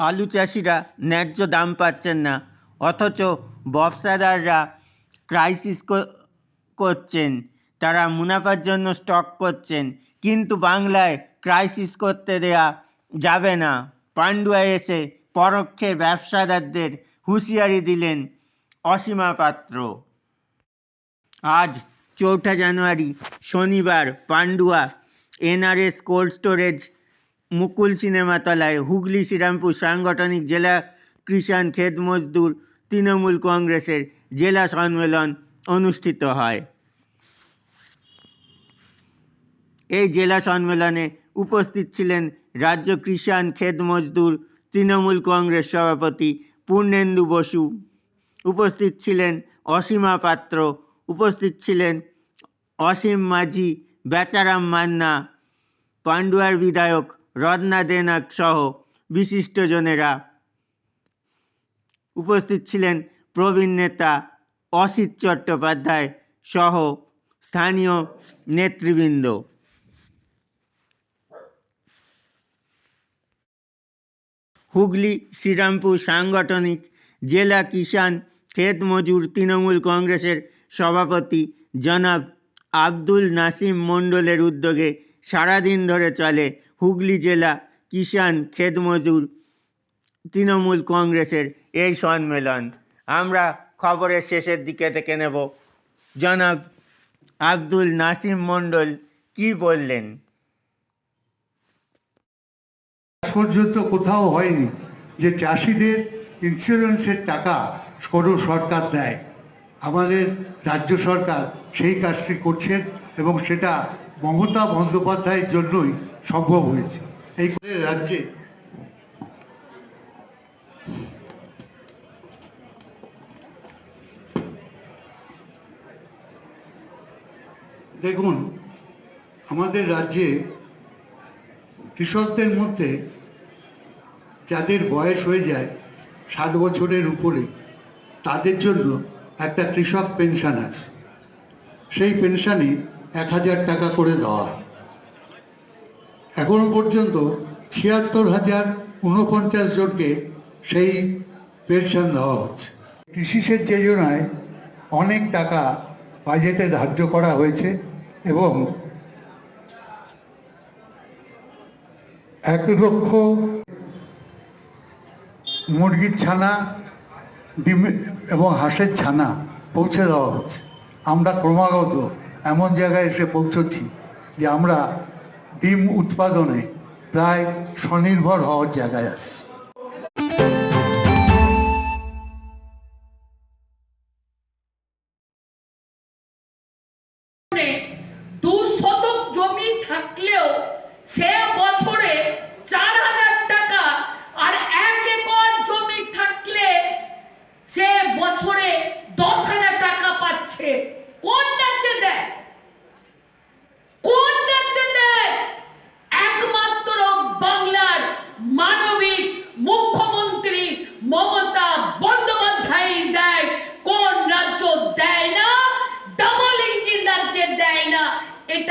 আলু চাষিরা ন্যায্য দাম পাচ্ছেন না, অথচ ব্যবসাদাররা ক্রাইসিস করছেন। তারা মুনাফার জন্য স্টক করছেন, কিন্তু বাংলায় ক্রাইসিস করতে দেয়া যাবে না। পান্ডুয়া এসে পরোক্ষে ব্যবসাদারদের হুঁশিয়ারি দিলেন অসীমা পাত্র। আজ চৌঠা জানুয়ারি, শনিবার Pandua, NRS cold storage Mukul সিনেমাতলায় Hooghly, Serampore সাংগঠনিক জেলা কৃষাণ খেত মজদুর তৃণমূল কংগ্রেসের জেলা সম্মেলন অনুষ্ঠিত হয়। এই জেলা সম্মেলনে উপস্থিত ছিলেন রাজ্য কৃষাণ খেত মজদুর তৃণমূল কংগ্রেস সভাপতি পূর্ণেন্দু বসু। উপস্থিত ছিলেন অসীমা পাত্র। উপস্থিত ছিলেন অসীম মাঝি বেচারাম মান্না পান্ডুয়ার বিধায়ক রত্না দেনাক সহ বিশিষ্টজনেরা উপস্থিত ছিলেন প্রবীণ নেতা অসিত চট্টোপাধ্যায় সহ স্থানীয় নেতৃবৃন্দ। হুগলি, শ্রীরামপুর সাংগঠনিক জেলা কিষাণ ক্ষেত মজুর তৃণমূল কংগ্রেসের সভাপতি জনাব আব্দুল নাসিম মণ্ডলের উদ্যোগে সারাদিন ধরে চলে হুগলি জেলা কিষাণ ক্ষেত মজুর তৃণমূল কংগ্রেসের এই সম্মেলন। আমরা খবরের শেষের দিকে থেকে নেব। জনাব আব্দুল নাসিম মণ্ডল কি বললেন? পর্যন্ত কোথাও হয়নি যে চাষিদের ইন্স্যুরেন্সের টাকা কোনো সরকার দেয়। আমাদের রাজ্য সরকার সেই কাজটি করছেন এবং সেটা মমতা বন্দ্যোপাধ্যায়ের জন্যই সম্ভব হয়েছে। এই রাজ্যে দেখুন, আমাদের রাজ্যে কৃষকদের মধ্যে যাদের বয়স হয়ে যায় ষাট বছরের উপরে, তাদের জন্য একটা কৃষক পেনশন আছে। সেই পেনশনে এক হাজার টাকা করে দেওয়া হয়। এখনও পর্যন্ত ছিয়াত্তর হাজার উনপঞ্চাশ জনকে সেই পেনশন দেওয়া হচ্ছে। কৃষি সেচ যোজনায় অনেক টাকা বাজেটে ধার্য করা হয়েছে এবং এক লক্ষ মুরগির ছানা, ডিম এবং হাঁসের ছানা পৌঁছে দেওয়া হচ্ছে। আমরা ক্রমাগত এমন জায়গায় এসে পৌঁছচ্ছি যে আমরা ডিম উৎপাদনে প্রায় স্বনির্ভর হওয়ার জায়গায় আছি।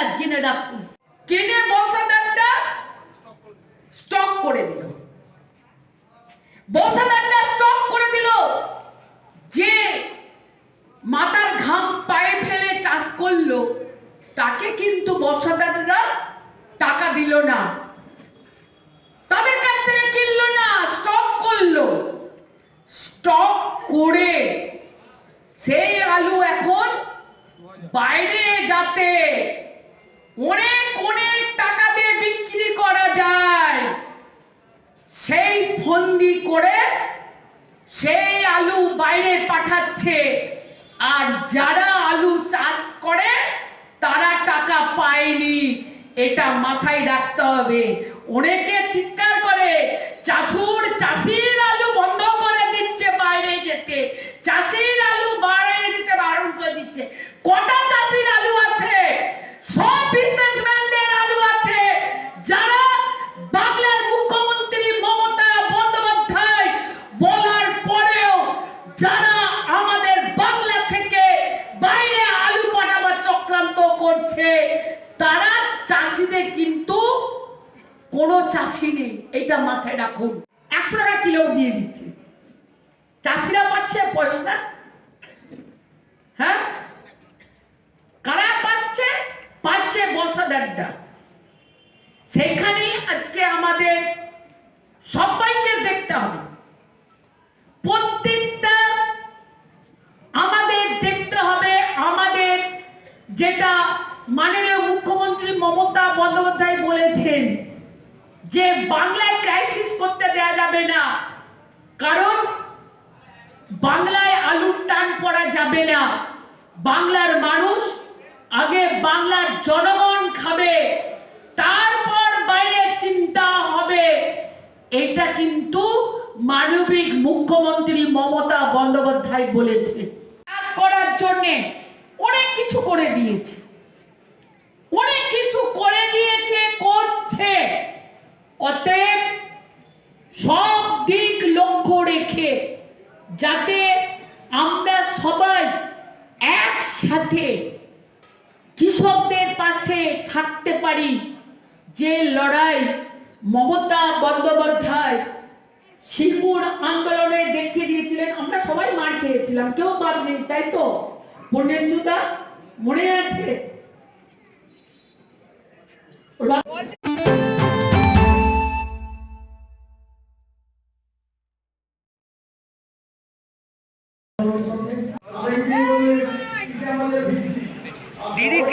এটা জেনে রাখুন কিনে বর্ষাদারটা স্টক করে দিল। বর্ষাদারটা স্টক করে দিল যে মাথার ঘাম পায়ে ফেলে চাষ করল, তাকে কিন্তু বর্ষাদাররা টাকা দিল না। তাদের কাছ থেকে কিনলো না, স্টক করল। স্টক করে সেই আলু এখন বাইরে যাতে অনেক অনেক টাকা দিয়ে বিক্রি করা যায়। সেই ফন্দি করে সেই আলু বাইরে পাঠাচ্ছে। আর যারা আলু চাষ করে, তারা টাকা পায়নি। এটা মাথায় রাখতে হবে। অনেকে চিৎকার করে, চাষুর, চাষির আলু বন্ধ করে দিচ্ছে বাইরে যেতে। চাষির আলু বাইরে যেতে বারণ করে দিচ্ছে। কটা চাষির আলু আছে সব বিজনেসম্যানদের আলু আছে যারা বাংলার মুখ্যমন্ত্রী মমতা বন্দ্যোপাধ্যায় বলার পরেও যারা আমাদের বাংলা থেকে বাইরে আলু পাঠাবার চক্রান্ত করছে তারা চাষিদের কিন্তু কোনো চাষি নেই, এটা মাথায় রাখুন। একশো টাকা কিলো দিয়ে দিচ্ছে। চাষিরা পাচ্ছে, পয়সা হ্যাঁ? কারা পাচ্ছে? পাচ্ছে বর্ষাদারটা সেখানে আজকে আমাদের সবাইকে দেখতে হবে প্রত্যেকটা আমাদের দেখতে হবে আমাদের যেটা মাননীয় মুখ্যমন্ত্রী মমতা বন্দ্যোপাধ্যায় বলেছেন যে বাংলায় ক্রাইসিস করতে দেয়া যাবে না। কারণ বাংলায় আলুর টান পড়া যাবে না। বাংলার মানুষ আগে বাংলার জনগণ খাবে, তারপর বাইরে চিন্তা হবে। এটা কিন্তু মানবিক মুখ্যমন্ত্রী মমতা বন্দ্যোপাধ্যায় বলেছে কাজ করার জন্য অনেক কিছু করে দিয়েছে অনেক কিছু করে দিয়েছে করছে অতএব সব দিক লক্ষ্য রেখে যাতে আমরা সবাই একসাথে কৃষকদের পাশে থাকতে পারি যে লড়াই মমতা বন্দ্যোপাধ্যায় শিল্পুর আন্দোলনে দেখিয়ে দিয়েছিলেন, আমরা সবাই মার খেয়েছিলাম, কেউ বাদ নেই, তাই তো? পূর্ণেন্দুদা মনে আছে?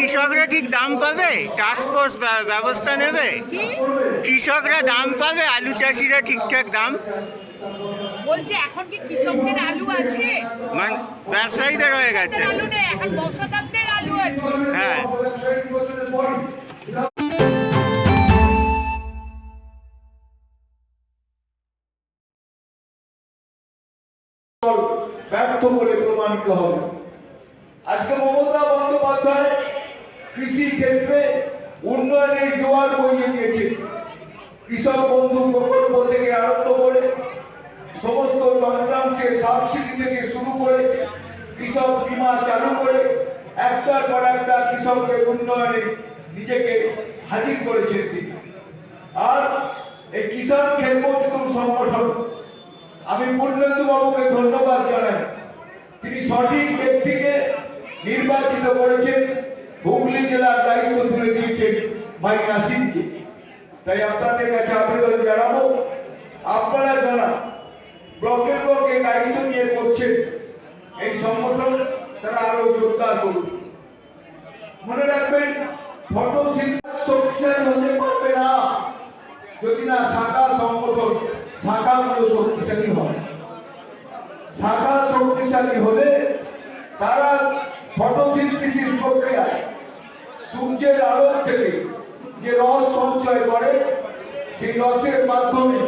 কৃষকরা ঠিক দাম পাবে? টাস্কফোর্স ব্যবস্থা নেবে? কৃষকরা দাম পাবে? আলু চাষিরা ঠিকঠাক দাম? বলছে এখন কি কৃষকদের আলু আছে? মানে ব্যবসায়ীদের হয়ে গেছে। আলু নেই এখন বর্ষাদারদের আলু আছে। হ্যাঁ। ব্যর্থ বলে প্রমাণিত হবে। আজকে মমতা বন্দ্যোপাধ্যায় কৃষি ক্ষেত্রে উন্নয়নের জোয়ার বইয়ে দিয়েছে। কৃষক বন্ধু প্রকল্প থেকে আরম্ভ করে সমস্ত যন্ত্রাংশে সাবসিডি থেকে শুরু করে কৃষক বীমা চালু করে একটার পর একটা কৃষকদের উন্নয়নে নিজেকে হাজির করেছেন তিনি। আর এই কিষাণ খেলমজদুর সংগঠন, আমি পূর্ণেন্দু বাবুকে ধন্যবাদ জানাই। তিনি সঠিক ব্যক্তিকে নির্বাচিত করেছেন। হুগলি জেলার দায়িত্ব তুলে দিয়েছেন ভাই নাসিমকে তাই আপনাদের কাছে আবেদন জানাব, আপনারা যারা ব্লকের ব্লকে দায়িত্ব নিয়ে করছেন, এই সংগঠন, তারা আরও জোরদার করুন। মনে রাখবেন, ফটো শক্তিশালী হতে পারবে না, যদি না শাখা সংগঠন শাখাগুলো শক্তিশালী হয়। শাখা শক্তিশালী হলে তারা ফটোসিনথেসিস প্রক্রিয়ায় সূর্যের আলোক থেকে যে রস সঞ্চয় করে, সেই রসের মাধ্যমে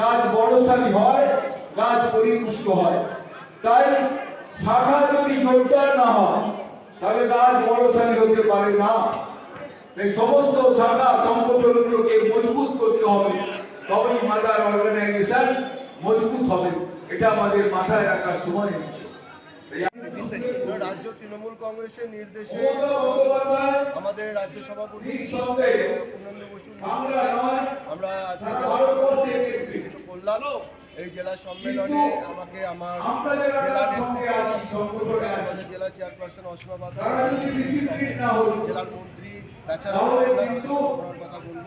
গাছ বড়শালী হয়, গাছ পরিপুষ্ট হয়। তাই শাখা যদি জোরদার না হয়, তাহলে গাছ বড়শালী হতে পারে না। এই সমস্ত শাখা সংগঠনগুলোকে মজবুত করতে হবে। তবেই মাদার অর্গানাইজেশন মজবুত হবে। এটা আমাদের মাথায় রাখার সময় এসেছে। তৃণমূল কংগ্রেসের নির্দেশে আমাদের রাজ্য সভাপতি বসুর আমরা আজকে করলাম এই জেলা সম্মেলনে আমাকে আমার আমাদের জেলা চেয়ারপারসন অসীমা জেলার মন্ত্রী বেচারা কথা বলব।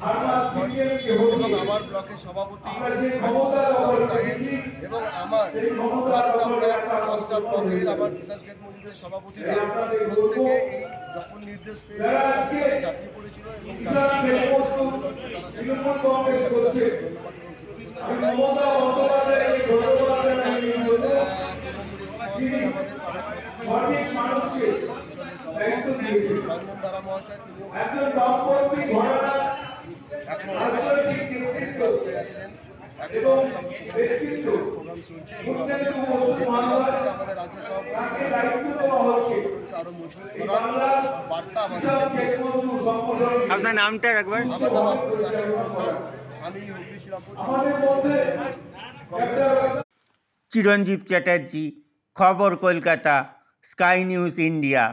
এবং আমার ব্লকের সভাপতি এবং আমার কথা ব্লকের আমার কিষাণ খেত মন্দিরের সভাপতিরা এই আপনাদের প্রত্যেকে এই যখন নির্দেশ পেয়ে চাকরি কংগ্রেস করছে আমি মমতা বন্দ্যোপাধ্যায়কে ধন্যবাদ জানাই এই জন্য তিনি সঠিক মানুষকে দায়িত্ব দিয়েছেন রঞ্জন দ্বারা মহাশয় তিনি একজন দম্পতি ঘরানা এখন রাজনৈতিক নেতৃত্ব আছেন এবং ব্যক্তিত্ব প্রোগ্রাম চলছে পূর্ণেন্দু বসু মহাশয় আপনার নামটা একটা চিরঞ্জীব চ্যাটার্জি খবর কলকাতা স্কাই নিউজ ইন্ডিয়া।